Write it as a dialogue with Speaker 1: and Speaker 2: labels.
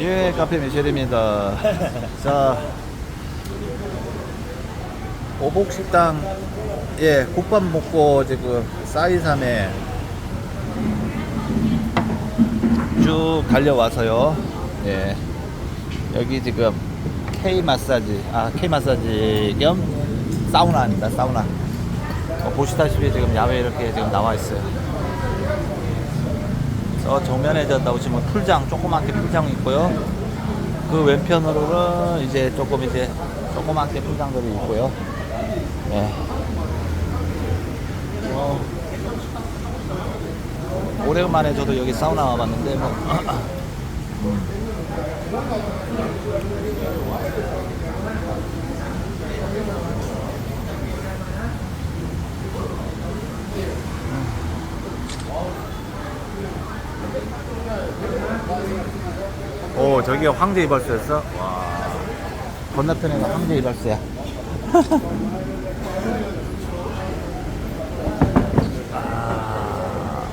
Speaker 1: 예, 카페 미셸입니다. 자, 오복식당, 예, 국밥 먹고 지금 싸이삼에 쭉 달려와서요. 예, 여기 지금 K 마사지, 아, K 마사지 겸 사우나입니다, 사우나. 어, 보시다시피 지금 야외 이렇게 지금 나와 있어요. 저 정면에 저 나오시면 풀장 조그맣게 풀장이 있고요. 그 왼편으로는 이제 조금 이제 조그맣게 풀장들이 있고요. 네. 어, 오래간만에 저도 여기 사우나 와봤는데 뭐 오 저기가 황제 이발소였어? 와. 건너편에가 황제 이발소야. 아.